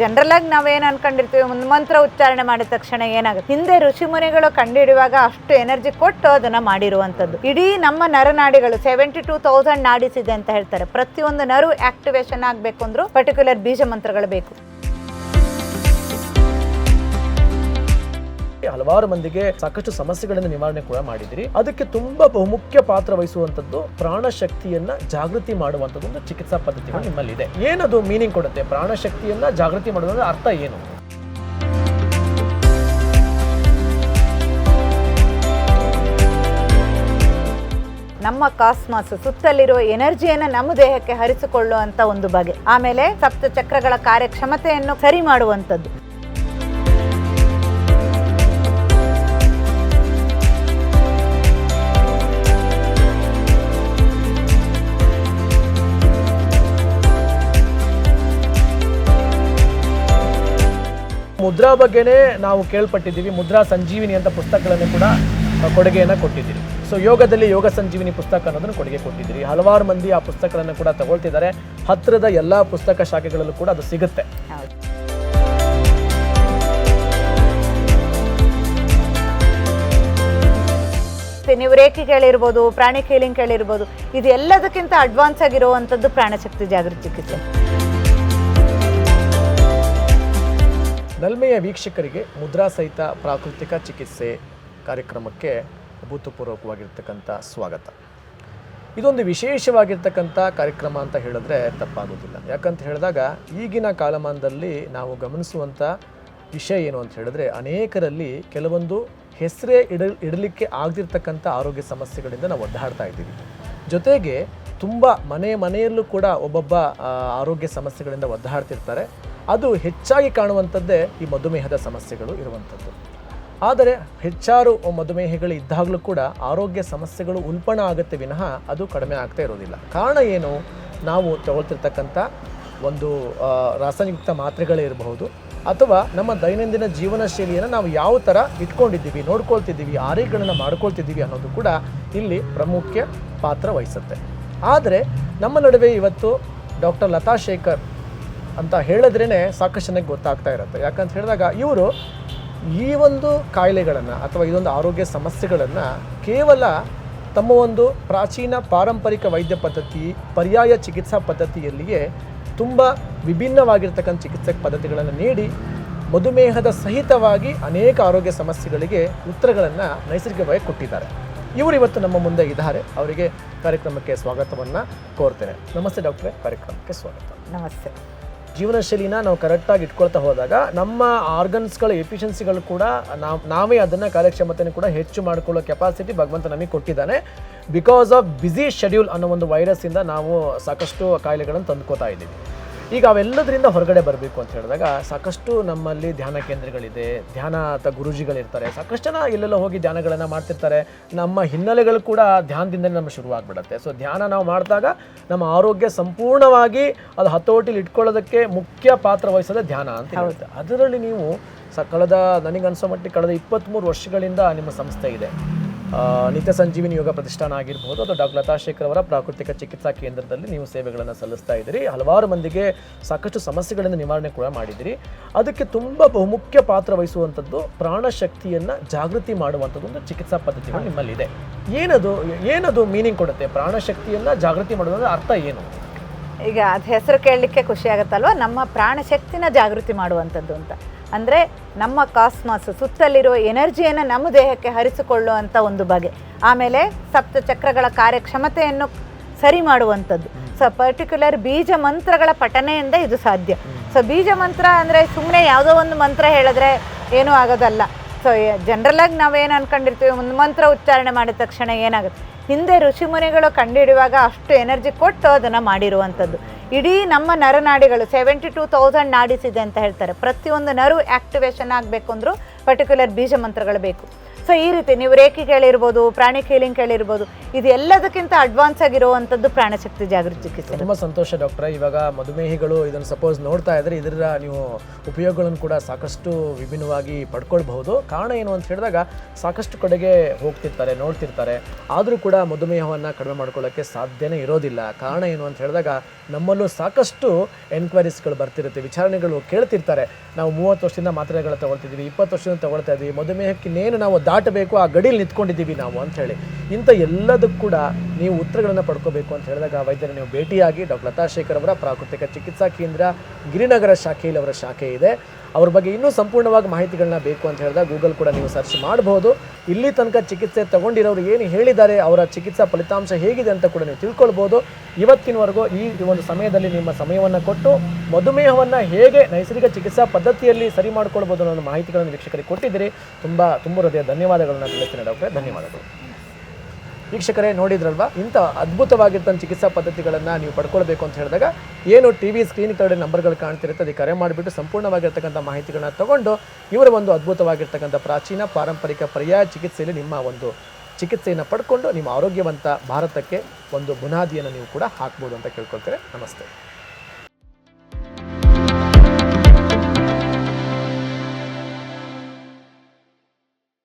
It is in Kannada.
ಜನರಲ್ ಆಗಿ ನಾವೇನು ಅನ್ಕೊಂಡಿರ್ತೀವಿ ಒಂದು ಮಂತ್ರ ಉಚ್ಚಾರಣೆ ಮಾಡಿದ ತಕ್ಷಣ ಏನಾಗುತ್ತೆ? ಹಿಂದೆ ಋಷಿ ಮುನಿಗಳು ಕಂಡುಹಿಡಿಯುವಾಗ ಅಷ್ಟು ಎನರ್ಜಿ ಕೊಟ್ಟು ಅದನ್ನ ಮಾಡಿರುವಂತದ್ದು ಇಡೀ ನಮ್ಮ ನರನಾಡಿಗಳು ಸೆವೆಂಟಿ ಟೂ ತೌಸಂಡ್ ನಾಡಿಸಿದೆ ಅಂತ ಹೇಳ್ತಾರೆ. ಪ್ರತಿಯೊಂದು ನರು ಆಕ್ಟಿವೇಶನ್ ಆಗ್ಬೇಕು ಅಂದ್ರೂ ಪರ್ಟಿಕ್ಯುಲರ್ ಬೀಜ ಮಂತ್ರಗಳು ಬೇಕು. ಹಲವಾರು ಮಂದಿಗೆ ಸಾಕಷ್ಟು ಸಮಸ್ಯೆಗಳನ್ನು ನಿವಾರಣೆ ಕೂಡ ಮಾಡಿದಿರಿ ಅದಕ್ಕೆ ತುಂಬಾ ಬಹುಮುಖ್ಯ ಪಾತ್ರ ವಹಿಸುವಂತದ್ದು ಪ್ರಾಣ ಶಕ್ತಿಯನ್ನ ಜಾಗೃತಿ ಮಾಡುವಂತದ್ದು ಒಂದು ಚಿಕಿತ್ಸಾ ಪದ್ಧತಿಗಳು ನಿಮ್ಮಲ್ಲಿದೆ. ಏನದು ಮೀನಿಂಗ್ ಕೊಡುತ್ತೆ? ಪ್ರಾಣ ಶಕ್ತಿಯನ್ನ ಜಾಗೃತಿ ಮಾಡುವುದರ ಅರ್ಥ ಏನು? ನಮ್ಮ ಕಾಸ್ಮಾಸ್ ಸುತ್ತಲಿರುವ ಎನರ್ಜಿಯನ್ನ ನಮ್ಮ ದೇಹಕ್ಕೆ ಹರಿಸಿಕೊಳ್ಳುವಂತ ಒಂದು ಬಗೆ. ಆಮೇಲೆ ಸಪ್ತ ಚಕ್ರಗಳ ಕಾರ್ಯಕ್ಷಮತೆಯನ್ನು ಸರಿ ಮಾಡುವಂಥದ್ದು. ಮುದ್ರಾ ಬಗ್ಗೆನೇ ನಾವು ಕೇಳ್ಪಟ್ಟಿದ್ದೀವಿ. ಮುದ್ರಾ ಸಂಜೀವಿನಿ ಅಂತ ಪುಸ್ತಕಗಳನ್ನು ಕೂಡ ಕೊಡುಗೆಯನ್ನು ಕೊಟ್ಟಿದ್ದೀರಿ. ಸೊ ಯೋಗದಲ್ಲಿ ಯೋಗ ಸಂಜೀವಿನಿ ಪುಸ್ತಕ ಅನ್ನೋದನ್ನು ಕೊಡುಗೆ ಕೊಟ್ಟಿದ್ದೀರಿ. ಹಲವಾರು ಮಂದಿ ಆ ಪುಸ್ತಕಗಳನ್ನು ಕೂಡ ತಗೊಳ್ತಿದ್ದಾರೆ. ಹತ್ತಿರದ ಎಲ್ಲ ಪುಸ್ತಕ ಶಾಖೆಗಳಲ್ಲೂ ಕೂಡ ಅದು ಸಿಗುತ್ತೆ. ನೀವು ರೇಖೆ ಕೇಳಿರ್ಬೋದು, ಪ್ರಾಣಿ ಕೇಳಿಂಗ್ ಕೇಳಿರ್ಬೋದು ಇದು ಎಲ್ಲದಕ್ಕಿಂತ ಅಡ್ವಾನ್ಸ್ ಆಗಿರುವಂಥದ್ದು ಪ್ರಾಣಶಕ್ತಿ ಜಾಗೃತಿ ಚಿಕಿತ್ಸೆ. ನಲ್ಮೆಯ ವೀಕ್ಷಕರಿಗೆ ಮುದ್ರಾ ಸಹಿತ ಪ್ರಾಕೃತಿಕ ಚಿಕಿತ್ಸೆ ಕಾರ್ಯಕ್ರಮಕ್ಕೆ ಅಭೂತಪೂರ್ವಕವಾಗಿರ್ತಕ್ಕಂಥ ಸ್ವಾಗತ. ಇದೊಂದು ವಿಶೇಷವಾಗಿರ್ತಕ್ಕಂಥ ಕಾರ್ಯಕ್ರಮ ಅಂತ ಹೇಳಿದ್ರೆ ತಪ್ಪಾಗೋದಿಲ್ಲ. ಯಾಕಂತ ಹೇಳಿದಾಗ ಈಗಿನ ಕಾಲಮಾನದಲ್ಲಿ ನಾವು ಗಮನಿಸುವಂಥ ವಿಷಯ ಏನು ಅಂತ ಹೇಳಿದ್ರೆ ಅನೇಕರಲ್ಲಿ ಕೆಲವೊಂದು ಹೆಸರೇ ಇಡ, ಇಡಲಿಕ್ಕೆ ಆಗದಿರ್ತಕ್ಕಂಥ ಆರೋಗ್ಯ ಸಮಸ್ಯೆಗಳಿಂದ ನಾವು ಒದ್ದಾಡ್ತಾ ಇದ್ದೀವಿ. ಜೊತೆಗೆ ತುಂಬ ಮನೆ ಮನೆಯಲ್ಲೂ ಕೂಡ ಒಬ್ಬೊಬ್ಬ ಆರೋಗ್ಯ ಸಮಸ್ಯೆಗಳಿಂದ ಒದ್ದಾಡ್ತಿರ್ತಾರೆ. ಅದು ಹೆಚ್ಚಾಗಿ ಕಾಣುವಂಥದ್ದೇ ಈ ಮಧುಮೇಹದ ಸಮಸ್ಯೆಗಳು ಇರುವಂಥದ್ದು. ಆದರೆ ಹೆಚ್ಚಾರು ಮಧುಮೇಹಗಳು ಇದ್ದಾಗಲೂ ಕೂಡ ಆರೋಗ್ಯ ಸಮಸ್ಯೆಗಳು ಉಲ್ಪಣ ಆಗುತ್ತೆ ವಿನಃ ಅದು ಕಡಿಮೆ ಆಗ್ತಾ ಇರೋದಿಲ್ಲ. ಕಾರಣ ಏನು? ನಾವು ತಗೊಳ್ತಿರ್ತಕ್ಕಂಥ ಒಂದು ರಾಸಾಯನಿಕ ಮಾತ್ರೆಗಳೇ ಇರಬಹುದು, ಅಥವಾ ನಮ್ಮ ದೈನಂದಿನ ಜೀವನ ಶೈಲಿಯನ್ನು ನಾವು ಯಾವ ಥರ ಇಟ್ಕೊಂಡಿದ್ದೀವಿ, ನೋಡ್ಕೊಳ್ತಿದ್ದೀವಿ, ಆರೈಕೆಗಳನ್ನು ಮಾಡ್ಕೊಳ್ತಿದ್ದೀವಿ ಅನ್ನೋದು ಕೂಡ ಇಲ್ಲಿ ಪ್ರಮುಖ ಪಾತ್ರ ವಹಿಸುತ್ತೆ. ಆದರೆ ನಮ್ಮ ನಡುವೆ ಇವತ್ತು ಡಾಕ್ಟರ್ ಲತಾ ಶೇಖರ್ ಅಂತ ಹೇಳಿದ್ರೇ ಸಾಕಷ್ಟು ಜನಕ್ಕೆ ಗೊತ್ತಾಗ್ತಾ ಇರುತ್ತೆ. ಯಾಕಂತ ಹೇಳಿದಾಗ ಇವರು ಈ ಒಂದು ಕಾಯಿಲೆಗಳನ್ನು ಅಥವಾ ಇದೊಂದು ಆರೋಗ್ಯ ಸಮಸ್ಯೆಗಳನ್ನು ಕೇವಲ ತಮ್ಮ ಒಂದು ಪ್ರಾಚೀನ ಪಾರಂಪರಿಕ ವೈದ್ಯ ಪದ್ಧತಿ, ಪರ್ಯಾಯ ಚಿಕಿತ್ಸಾ ಪದ್ಧತಿಯಲ್ಲಿಯೇ ತುಂಬ ವಿಭಿನ್ನವಾಗಿರ್ತಕ್ಕಂಥ ಚಿಕಿತ್ಸೆ ಪದ್ಧತಿಗಳನ್ನು ನೀಡಿ ಮಧುಮೇಹದ ಸಹಿತವಾಗಿ ಅನೇಕ ಆರೋಗ್ಯ ಸಮಸ್ಯೆಗಳಿಗೆ ಉತ್ತರಗಳನ್ನು ನೈಸರ್ಗಿಕವಾಗಿ ಕೊಟ್ಟಿದ್ದಾರೆ. ಇವರು ಇವತ್ತು ನಮ್ಮ ಮುಂದೆ ಇದ್ದಾರೆ. ಅವರಿಗೆ ಕಾರ್ಯಕ್ರಮಕ್ಕೆ ಸ್ವಾಗತವನ್ನು ಕೋರ್ತೇನೆ. ನಮಸ್ತೆ ಡಾಕ್ಟ್ರೆ. ಕಾರ್ಯಕ್ರಮಕ್ಕೆ ಸ್ವಾಗತ. ನಮಸ್ತೆ. ಜೀವನ ಶೈಲಿನ ನಾವು ಕರೆಕ್ಟಾಗಿ ಇಟ್ಕೊಳ್ತಾ ಹೋದಾಗ ನಮ್ಮ ಆರ್ಗನ್ಸ್ಗಳ ಎಫಿಷಿಯನ್ಸಿಗಳು ಕೂಡ ನಾವು, ನಾವೇ ಅದನ್ನು ಕಾರ್ಯಕ್ಷಮತೆಯನ್ನು ಕೂಡ ಹೆಚ್ಚು ಮಾಡಿಕೊಳ್ಳೋ ಕೆಪಾಸಿಟಿ ಭಗವಂತ ನಮಗೆ ಕೊಟ್ಟಿದ್ದಾನೆ. ಬಿಕಾಸ್ ಆಫ್ ಬ್ಯುಸಿ ಶೆಡ್ಯೂಲ್ ಅನ್ನೋ ಒಂದು ವೈರಸ್ಸಿಂದ ನಾವು ಸಾಕಷ್ಟು ಕಾಯಿಲೆಗಳನ್ನು ತಂದುಕೊತಾ ಇದ್ದೀವಿ. ಈಗ ಅವೆಲ್ಲದರಿಂದ ಹೊರಗಡೆ ಬರಬೇಕು ಅಂತ ಹೇಳಿದಾಗ ಸಾಕಷ್ಟು ನಮ್ಮಲ್ಲಿ ಧ್ಯಾನ ಕೇಂದ್ರಗಳಿದೆ. ಧ್ಯಾನ ಅಥವಾ ಗುರುಜಿಗಳಿರ್ತಾರೆ. ಸಾಕಷ್ಟು ಜನ ಎಲ್ಲೆಲ್ಲ ಹೋಗಿ ಧ್ಯಾನಗಳನ್ನು ಮಾಡ್ತಿರ್ತಾರೆ. ನಮ್ಮ ಹಿನ್ನೆಲೆಗಳು ಕೂಡ ಧ್ಯಾನದಿಂದಲೇ ನಮ್ಮ ಶುರುವಾಗ್ಬಿಡುತ್ತೆ ಸೊ ಧ್ಯಾನ ನಾವು ಮಾಡಿದಾಗ ನಮ್ಮ ಆರೋಗ್ಯ ಸಂಪೂರ್ಣವಾಗಿ ಅದು ಹತೋಟಿಲಿ ಇಟ್ಕೊಳ್ಳೋದಕ್ಕೆ ಮುಖ್ಯ ಪಾತ್ರ ವಹಿಸೋದೇ ಧ್ಯಾನ ಅಂತ ಹೇಳುತ್ತೆ. ಅದರಲ್ಲಿ ನೀವು ಸ ಕಳೆದ ನನಗೆ ಅನ್ಸೋ ಮಟ್ಟಿಗೆ ಕಳೆದ ಇಪ್ಪತ್ತ್ಮೂರು ವರ್ಷಗಳಿಂದ ನಿಮ್ಮ ಸಂಸ್ಥೆ ಇದೆ. ನಿತ್ಯ ಸಂಜೀವಿನಿ ಯೋಗ ಪ್ರತಿಷ್ಠಾನ ಆಗಿರ್ಬೋದು ಅಥವಾ ಡಾಕ್ಟರ್ ಲತಾ ಶೇಖರ್ ಅವರ ಪ್ರಾಕೃತಿಕ ಚಿಕಿತ್ಸಾ ಕೇಂದ್ರದಲ್ಲಿ ನೀವು ಸೇವೆಗಳನ್ನು ಸಲ್ಲಿಸ್ತಾ ಇದ್ದೀರಿ. ಹಲವಾರು ಮಂದಿಗೆ ಸಾಕಷ್ಟು ಸಮಸ್ಯೆಗಳನ್ನು ನಿವಾರಣೆ ಕೂಡ ಮಾಡಿದ್ದೀರಿ. ಅದಕ್ಕೆ ತುಂಬ ಬಹುಮುಖ್ಯ ಪಾತ್ರ ವಹಿಸುವಂಥದ್ದು ಪ್ರಾಣ ಶಕ್ತಿಯನ್ನು ಜಾಗೃತಿ ಮಾಡುವಂಥದ್ದು ಒಂದು ಚಿಕಿತ್ಸಾ ಪದ್ಧತಿಗಳು ನಿಮ್ಮಲ್ಲಿದೆ. ಏನದು ಏನದು ಮೀನಿಂಗ್ ಕೊಡುತ್ತೆ? ಪ್ರಾಣ ಶಕ್ತಿಯನ್ನು ಜಾಗೃತಿ ಮಾಡೋದ್ರ ಅರ್ಥ ಏನು? ಈಗ ಅದು ಹೆಸರು ಕೇಳಲಿಕ್ಕೆ ಖುಷಿ ಆಗುತ್ತಲ್ವ? ನಮ್ಮ ಪ್ರಾಣ ಶಕ್ತಿನ ಜಾಗೃತಿ ಮಾಡುವಂಥದ್ದು ಅಂತ. ಅಂದರೆ ನಮ್ಮ ಕಾಸ್ಮಾಸ್ ಸುತ್ತಲಿರುವ ಎನರ್ಜಿಯನ್ನು ನಮ್ಮ ದೇಹಕ್ಕೆ ಹರಿಸಿಕೊಳ್ಳುವಂಥ ಒಂದು ಬಗೆ. ಆಮೇಲೆ ಸಪ್ತ ಚಕ್ರಗಳ ಕಾರ್ಯಕ್ಷಮತೆಯನ್ನು ಸರಿ ಮಾಡುವಂಥದ್ದು. ಸೊ ಪರ್ಟಿಕ್ಯುಲರ್ ಬೀಜ ಮಂತ್ರಗಳ ಪಠನೆಯಿಂದ ಇದು ಸಾಧ್ಯ. ಸೊ ಬೀಜ ಮಂತ್ರ ಅಂದರೆ ಸುಮ್ಮನೆ ಯಾವುದೋ ಒಂದು ಮಂತ್ರ ಹೇಳಿದ್ರೆ ಏನೂ ಆಗೋದಲ್ಲ. ಸೊ ಜನರಲ್ ಆಗಿ ನಾವೇನು ಅನ್ಕೊಂಡಿರ್ತೀವಿ? ಒಂದು ಮಂತ್ರ ಉಚ್ಚಾರಣೆ ಮಾಡಿದ ತಕ್ಷಣ ಏನಾಗುತ್ತೆ? ಹಿಂದೆ ಋಷಿ ಮುನಿಗಳು ಕಂಡುಹಿಡಿಯುವಾಗ ಅಷ್ಟು ಎನರ್ಜಿ ಕೊಟ್ಟು ಅದನ್ನು ಮಾಡಿರುವಂಥದ್ದು. ಇಡೀ ನಮ್ಮ ನರನಾಡಿಗಳು ಸೆವೆಂಟಿ ಟೂ ತೌಸಂಡ್ ನಾಡಿಸಿದೆ ಅಂತ ಹೇಳ್ತಾರೆ. ಪ್ರತಿಯೊಂದು ನರು ಆಕ್ಟಿವೇಷನ್ ಆಗಬೇಕು ಅಂದರೂ ಪರ್ಟಿಕ್ಯುಲರ್ ಬೀಜ ಮಂತ್ರಗಳು ಬೇಕು. ಸೊ ಈ ರೀತಿ ನೀವು ರೇಖೆ ಕೇಳಿರ್ಬೋದು, ಪ್ರಾಣಿ ಕೇಳಿಂಗ್ ಕೇಳಿರ್ಬೋದು ಇದು ಎಲ್ಲದಕ್ಕಿಂತ ಅಡ್ವಾನ್ಸ್ ಆಗಿರುವಂಥದ್ದು ಪ್ರಾಣಶಕ್ತಿ ಜಾಗೃತಿ ಚಿಕಿತ್ಸೆ. ತುಂಬ ಸಂತೋಷ ಡಾಕ್ಟ್ರೆ. ಇವಾಗ ಮಧುಮೇಹಿಗಳು ಇದನ್ನು ಸಪೋಸ್ ನೋಡ್ತಾ ಇದ್ರೆ ಇದರ ನೀವು ಉಪಯೋಗಗಳನ್ನು ಕೂಡ ಸಾಕಷ್ಟು ವಿಭಿನ್ನವಾಗಿ ಪಡ್ಕೊಳ್ಬಹುದು. ಕಾರಣ ಏನು ಅಂತ ಹೇಳಿದಾಗ ಸಾಕಷ್ಟು ಕಡೆಗೆ ಹೋಗ್ತಿರ್ತಾರೆ, ನೋಡ್ತಿರ್ತಾರೆ. ಆದರೂ ಕೂಡ ಮಧುಮೇಹವನ್ನು ಕಡಿಮೆ ಮಾಡ್ಕೊಳ್ಳೋಕ್ಕೆ ಸಾಧ್ಯನೇ ಇರೋದಿಲ್ಲ. ಕಾರಣ ಏನು ಅಂತ ಹೇಳಿದಾಗ ನಮ್ಮಲ್ಲೂ ಸಾಕಷ್ಟು ಎನ್ಕ್ವೈರೀಸ್ಗಳು ಬರ್ತಿರುತ್ತೆ, ವಿಚಾರಣೆಗಳು ಕೇಳ್ತಿರ್ತಾರೆ. ನಾವು ಮೂವತ್ತು ವರ್ಷದಿಂದ ಮಾತ್ರೆಗಳು ತಗೊಳ್ತಿದ್ದೀವಿ ಇಪ್ಪತ್ತು ವರ್ಷದಿಂದ ತಗೊಳ್ತಾ ಇದ್ದೀವಿ ಮಧುಮೇಹಕ್ಕೆ ಇನ್ನೇನು ನಾವು ದಾಟಬೇಕು ಆ ಗಡಿಯಲ್ಲಿ ನಿಂತ್ಕೊಂಡಿದ್ದೀವಿ ನಾವು ಅಂತ ಹೇಳಿ ಇಂಥ ಎಲ್ಲದಕ್ಕೂ ಕೂಡ ನೀವು ಉತ್ತರಗಳನ್ನು ಪಡ್ಕೋಬೇಕು ಅಂತ ಹೇಳಿದಾಗ ವೈದ್ಯರ ನೀವು ಭೇಟಿಯಾಗಿ ಡಾಕ್ಟರ್ ಲತಾ ಶೇಖರ್ ಅವರ ಪ್ರಾಕೃತಿಕ ಚಿಕಿತ್ಸಾ ಕೇಂದ್ರ ಗಿರಿನಗರ ಶಾಖೆಯಲ್ಲಿ ಅವರ ಶಾಖೆ ಇದೆ. ಅವ್ರ ಬಗ್ಗೆ ಇನ್ನೂ ಸಂಪೂರ್ಣವಾಗಿ ಮಾಹಿತಿಗಳನ್ನ ಬೇಕು ಅಂತ ಹೇಳಿದಾಗ ಗೂಗಲ್ ಕೂಡ ನೀವು ಸರ್ಚ್ ಮಾಡಬಹುದು ಇಲ್ಲಿ ತನಕ ಚಿಕಿತ್ಸೆ ತಗೊಂಡಿರೋರು ಏನು ಹೇಳಿದ್ದಾರೆ, ಅವರ ಚಿಕಿತ್ಸಾ ಫಲಿತಾಂಶ ಹೇಗಿದೆ ಅಂತ ಕೂಡ ನೀವು ತಿಳ್ಕೊಳ್ಬೋದು. ಇವತ್ತಿನವರೆಗೂ ಈ ಒಂದು ಸಮಯದಲ್ಲಿ ನಿಮ್ಮ ಸಮಯವನ್ನು ಕೊಟ್ಟು, ಮಧುಮೇಹವನ್ನು ಹೇಗೆ ನೈಸರ್ಗಿಕ ಚಿಕಿತ್ಸಾ ಪದ್ಧತಿಯಲ್ಲಿ ಸರಿ ಮಾಡ್ಕೊಳ್ಬೋದು ಅನ್ನೋ ಮಾಹಿತಿಗಳನ್ನು ವೀಕ್ಷಕರಿಗೆ ಕೊಟ್ಟಿದ್ದೀರಿ. ತುಂಬ ತುಂಬ ಹೃದಯ ಧನ್ಯವಾದಗಳನ್ನು ತಿಳಿಸ್ತೀನಿ ಡಾಕ್ಟ್ರೆ. ಧನ್ಯವಾದಗಳು. ವೀಕ್ಷಕರೇ ನೋಡಿದ್ರಲ್ವಾ? ಇಂಥ ಅದ್ಭುತವಾಗಿರ್ತಂಥ ಚಿಕಿತ್ಸಾ ಪದ್ಧತಿಗಳನ್ನು ನೀವು ಪಡ್ಕೊಳ್ಬೇಕು ಅಂತ ಹೇಳಿದಾಗ ಏನು ಟಿ ವಿ ಸ್ಕ್ರೀನ್ ಕಡೆ ನಂಬರ್ಗಳು ಕಾಣ್ತಿರುತ್ತೆ ಅದಕ್ಕೆ ಕರೆ ಮಾಡಿಬಿಟ್ಟು ಸಂಪೂರ್ಣವಾಗಿರ್ತಕ್ಕಂಥ ಮಾಹಿತಿಗಳನ್ನ ತಗೊಂಡು ಇವರ ಒಂದು ಅದ್ಭುತವಾಗಿರ್ತಕ್ಕಂಥ ಪ್ರಾಚೀನ ಪಾರಂಪರಿಕ ಪರ್ಯಾಯ ಚಿಕಿತ್ಸೆಯಲ್ಲಿ ನಿಮ್ಮ ಒಂದು ಚಿಕಿತ್ಸೆಯನ್ನು ಪಡ್ಕೊಂಡು ನಿಮ್ಮ ಆರೋಗ್ಯವಂತ ಭಾರತಕ್ಕೆ ಒಂದು ಬುನಾದಿಯನ್ನು ನೀವು ಕೂಡ ಹಾಕ್ಬೋದು ಅಂತ ಕೇಳ್ಕೊಳ್ತೇವೆ. ನಮಸ್ತೆ.